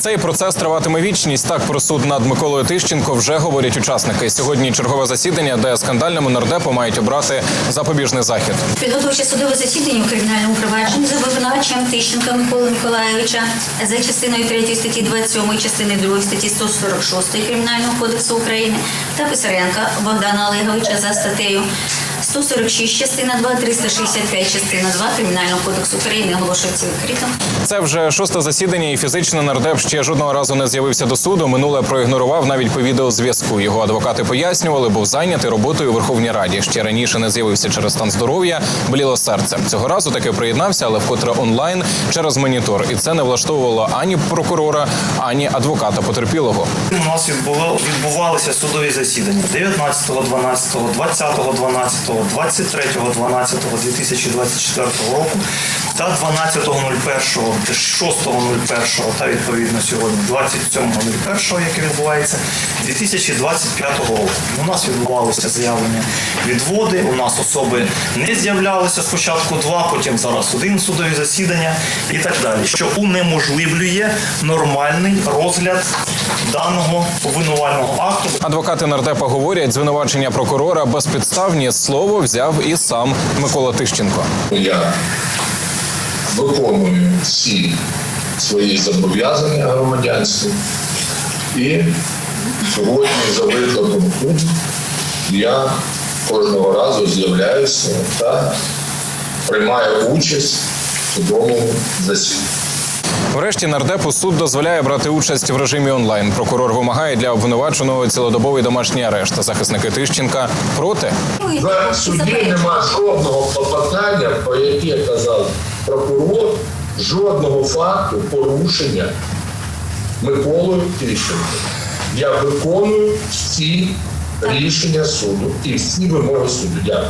Цей процес триватиме вічність. Так про суд над Миколою Тищенко вже говорять учасники. Сьогодні чергове засідання, де скандальному нардепу мають обрати запобіжний захід. Підготовче судове засідання у кримінальному провадженні за виконавчем Тищенка Миколи Миколаєвича за частиною 3 статті 27, частини 2 статті 146 Кримінального кодексу України та Писаренка Богдана Олеговича за статтею 146, частина 2, 365, частина 2 Кримінального кодексу України оголошується відкритим. Це вже шосте засідання, і фізично нардеп ще жодного разу не з'явився до суду. Минуле проігнорував навіть по відеозв'язку. Його адвокати пояснювали, був зайнятий роботою у Верховній Раді. Ще раніше не з'явився через стан здоров'я, боліло серце. Цього разу таки приєднався, але вкотре онлайн через монітор. І це не влаштовувало ані прокурора, ані адвоката потерпілого. У нас відбувалися судові засідання 19, 12, 20, 12, 23, 12 2024 року та 12.01, 6.01 та відповідно сьогодні 27.01, яке відбувається 2025 року. У нас відбувалися заявлення відводи. У нас особи не з'являлися спочатку два, потім зараз один судові засідання і так далі, що унеможливлює нормальний розгляд даного обвинувального акту. Адвокати нардепа говорять, звинувачення прокурора безпідставні. Слово взяв і сам Микола Тищенко. Я виконую всі свої зобов'язання громадянські і сьогодні за викликом суду я кожного разу з'являюся та приймаю участь в судовому засіданні. Врешті нардепу суд дозволяє брати участь в режимі онлайн. Прокурор вимагає для обвинуваченого цілодобовий домашній арешт. Захисники Тищенка проти. В суді нема жодного клопотання, про яке казав прокурор, жодного факту порушення Миколою Тищенко. Я виконую всі рішення суду і всі вимоги суду. Дякую.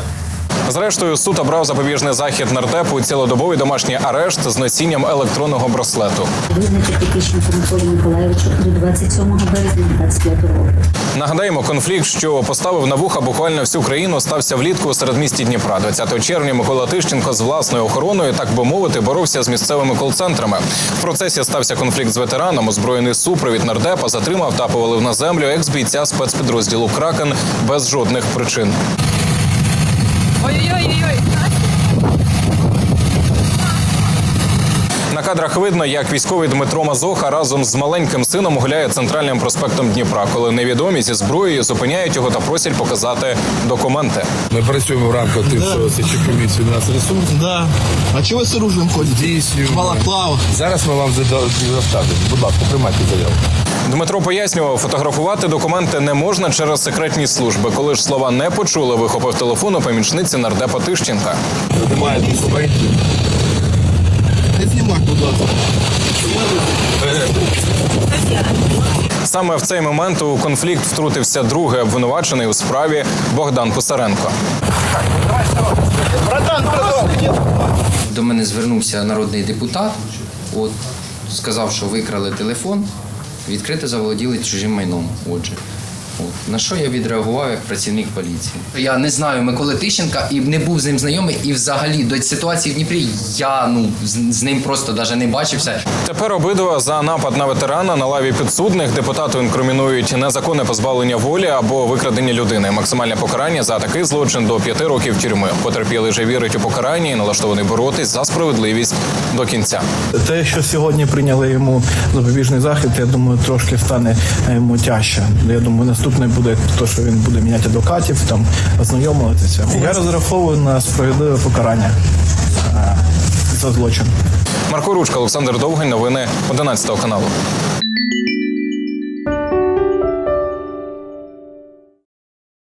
Зрештою, суд обрав запобіжний захід нардепу цілодобовий домашній арешт з носінням електронного браслету. Визначити Тищенко Миколі Миколаєвичу до 27 березня 25 року. Нагадаємо, конфлікт, що поставив на вуха буквально всю країну, стався влітку у середмісті Дніпра. 20 червня Микола Тищенко з власною охороною, так би мовити, боровся з місцевими кол-центрами. В процесі стався конфлікт з ветераном. Озброєний супровід нардепа затримав та повалив на землю екс-бійця спецпідрозділу Кракен без жодних причин. Ой-ой-ой. На кадрах видно, як військовий Дмитро Мазоха разом з маленьким сином гуляє центральним проспектом Дніпра, коли невідомі зі зброєю зупиняють його та просять показати документи. Ми працюємо в рамках тих, що слідчі комісії у нас ресурс. Да. А чего с оружием ходите? Здійснюємо. Балаклава. Зараз ми вам заставимо. Будь ласка, приймайте заяву. Дмитро пояснював, фотографувати документи не можна через секретні служби. Коли ж слова не почули, вихопив телефон у помічниці нардепа Тищенка. Собі. Не знімай, будь ласка. Саме в цей момент у конфлікт втрутився другий обвинувачений у справі Богдан Писаренко. До мене звернувся народний депутат, от, сказав, що викрали телефон, відкрито заволоділи чужим майном. Отже. От. На що я відреагував як працівник поліції? Я не знаю Миколи Тищенка і не був з ним знайомий, і взагалі до ситуації в Дніпрі я ну з, з ним просто навіть не бачився. Тепер обидва за напад на ветерана на лаві підсудних депутату інкримінують незаконне позбавлення волі або викрадення людини. Максимальне покарання за такий злочин до п'яти років тюрми. Потерпілий же вірить у покарання і налаштований боротись за справедливість до кінця. Те, що сьогодні прийняли йому запобіжний захід, я думаю, трошки стане е, йому тяжче. Я думаю, наступне буде то, що він буде міняти адвокатів, там ознайомлюватися. Я розраховую на справедливе покарання е, за злочин. Марко Ручка, Олександр Довгань. Новини 11 каналу.